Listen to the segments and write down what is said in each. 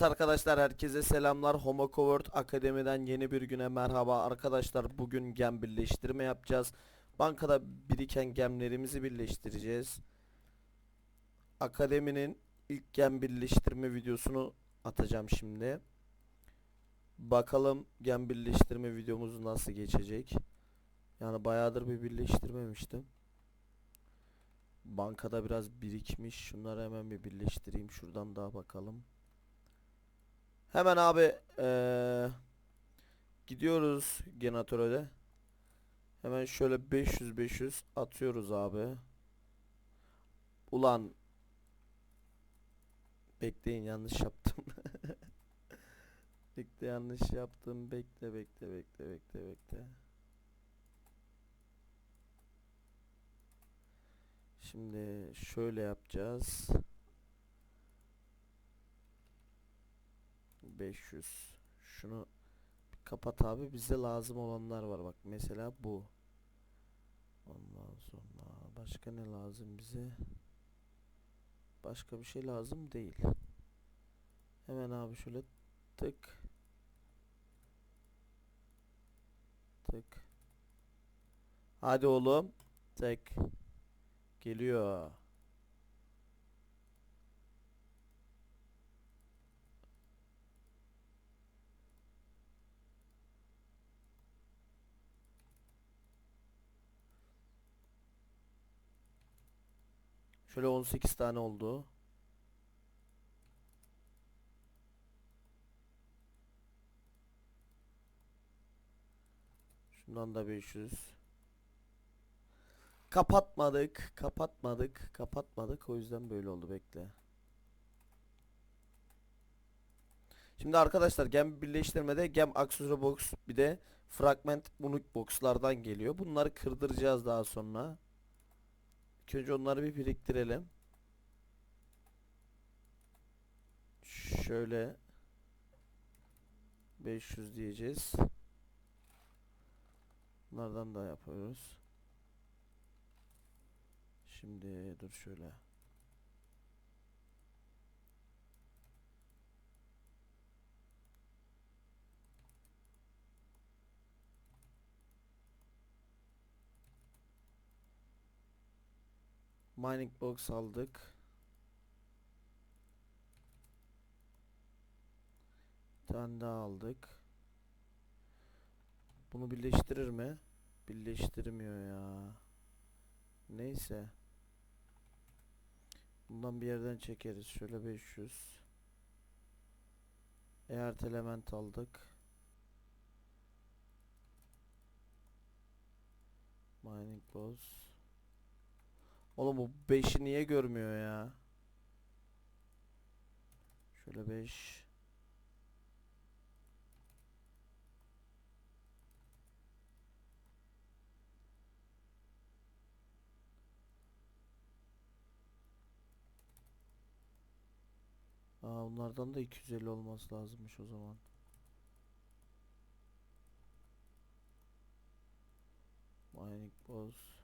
Evet arkadaşlar herkese selamlar. Homo Covert Akademi'den yeni bir güne merhaba. Arkadaşlar bugün gem birleştirme yapacağız. Bankada biriken gemlerimizi birleştireceğiz. Akademinin ilk gem birleştirme videosunu atacağım şimdi. Bakalım gem birleştirme videomuz nasıl geçecek. Yani bayağıdır bir birleştirmemiştim. Bankada biraz birikmiş. Şunları hemen bir birleştireyim. Şuradan daha bakalım. Hemen abi eee, gidiyoruz generatöre. Hemen şöyle 500 500 atıyoruz abi. Ulan bekleyin yanlış yaptım. bekle yanlış yaptım. Bekle bekle bekle bekle bekle. Şimdi şöyle yapacağız. 500. Şunu kapat abi. Bize lazım olanlar var. Bak mesela bu. Ondan sonra başka ne lazım bize? Başka bir şey lazım değil. Hemen abi şöyle tık tık. Hadi oğlum. Tık. Geliyor. Şöyle 18 tane oldu. Şundan da 500. Kapatmadık, kapatmadık, kapatmadık. O yüzden böyle oldu bekle. Şimdi arkadaşlar gem birleştirmede gem aksesuar box bir de fragment unit boxlardan geliyor. Bunları kırdıracağız daha sonra. İlk önce onları bir biriktirelim. Şöyle 500 diyeceğiz. Bunlardan da yapıyoruz. Şimdi dur şöyle. Mining box aldık. Bir tane daha aldık. Bunu birleştirir mi? Birleştirmiyor ya. Neyse. Bundan bir yerden çekeriz. Şöyle 500. Eğer element aldık. Mining box. Oğlum bu 5'i niye görmüyor ya? Şöyle 5. Aa bunlardan da 250 olması lazımmış o zaman. Mining box.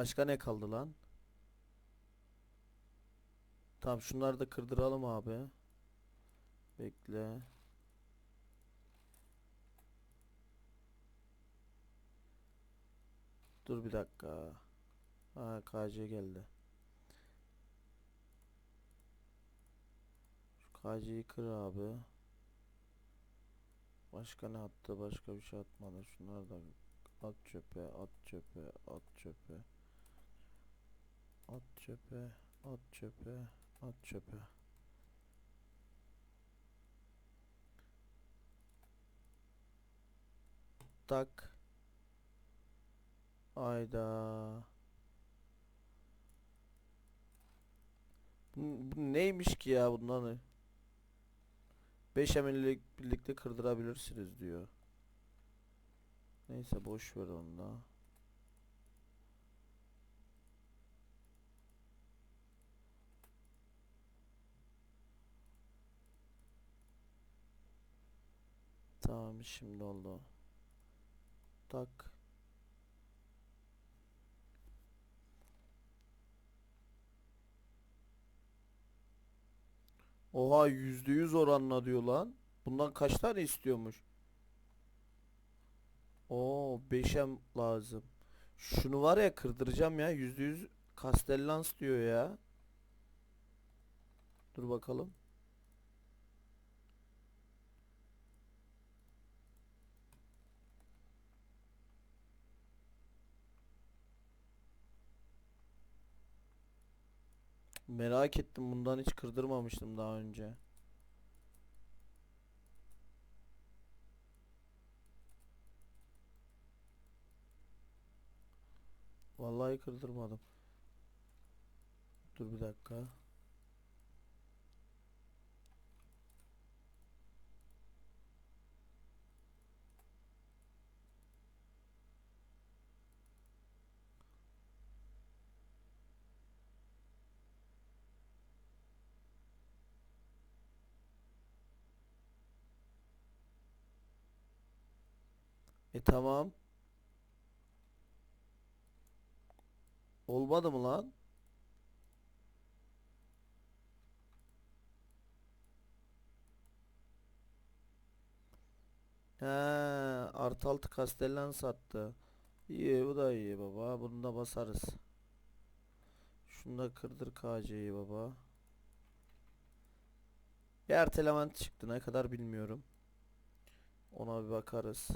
Başka ne kaldı lan? Tamam şunları da kırdıralım abi. Bekle. Dur bir dakika. Ha KC geldi. Şu KC'yi kır abi. Başka ne attı? Başka bir şey atmadı. Şunları da at çöpe, at çöpe, at çöpe. At çöpe, at çöpe, at çöpe. Tak. Ayda. Bu, bu neymiş ki ya bundan? 5 emirlik birlikte kırdırabilirsiniz diyor. Neyse boş ver onu da. Tamam şimdi oldu. tak. Oha %100 oranla diyor lan. Bundan kaç tane istiyormuş? Oo 5M lazım. Şunu var ya kırdıracağım ya. %100 Castellans diyor ya. Dur bakalım. Merak ettim bundan hiç kırdırmamıştım daha önce. Vallahi kırdırmadım. Dur bir dakika. E tamam. Olmadı mı lan? He, artı altı Castellan sattı. İyi bu da iyi baba. Bunu da basarız. Şunu da kırdır KC'yi baba. Bir ertelemen çıktı ne kadar bilmiyorum. Ona bir bakarız.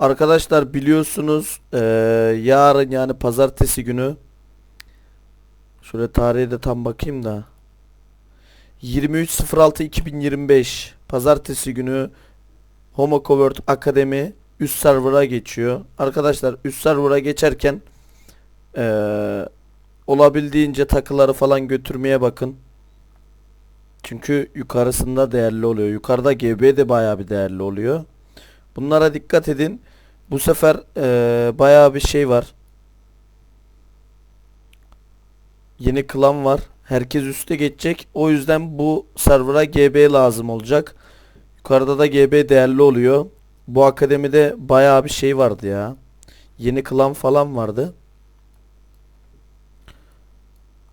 Arkadaşlar biliyorsunuz eee, yarın yani pazartesi günü şöyle tarihe de tam bakayım da 23.06.2025 pazartesi günü Homo Covert Akademi üst server'a geçiyor. Arkadaşlar üst server'a geçerken eee, olabildiğince takıları falan götürmeye bakın. Çünkü yukarısında değerli oluyor. Yukarıda GB de bayağı bir değerli oluyor. Bunlara dikkat edin. Bu sefer eee bayağı bir şey var. Yeni klan var. Herkes üste geçecek. O yüzden bu server'a GB lazım olacak. Yukarıda da GB değerli oluyor. Bu akademide bayağı bir şey vardı ya. Yeni klan falan vardı.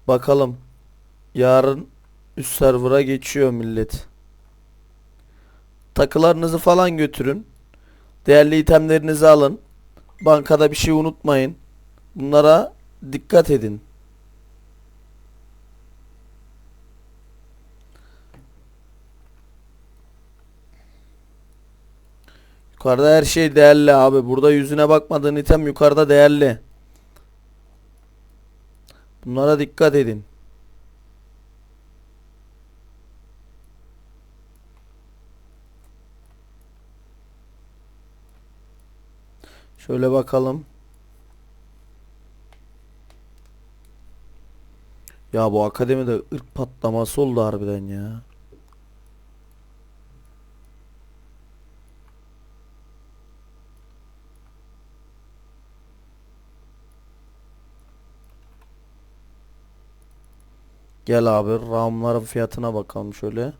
Bakalım. Yarın üst server'a geçiyor millet. Takılarınızı falan götürün. Değerli itemlerinizi alın. Bankada bir şey unutmayın. Bunlara dikkat edin. Yukarıda her şey değerli abi. Burada yüzüne bakmadığın item yukarıda değerli. Bunlara dikkat edin. Şöyle bakalım. Ya bu akademide ırk patlaması oldu harbiden ya. Gel abi ramların fiyatına bakalım şöyle.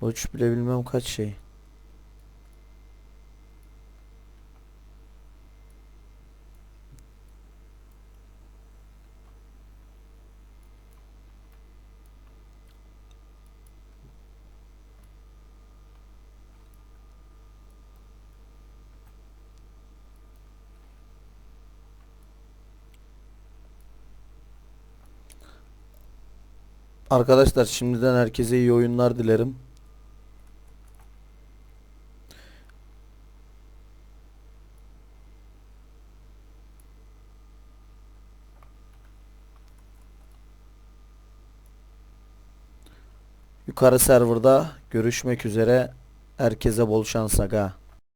Uç bile bilmem kaç şey. Arkadaşlar şimdiden herkese iyi oyunlar dilerim. Yukarı serverda görüşmek üzere. Herkese bol şans aga.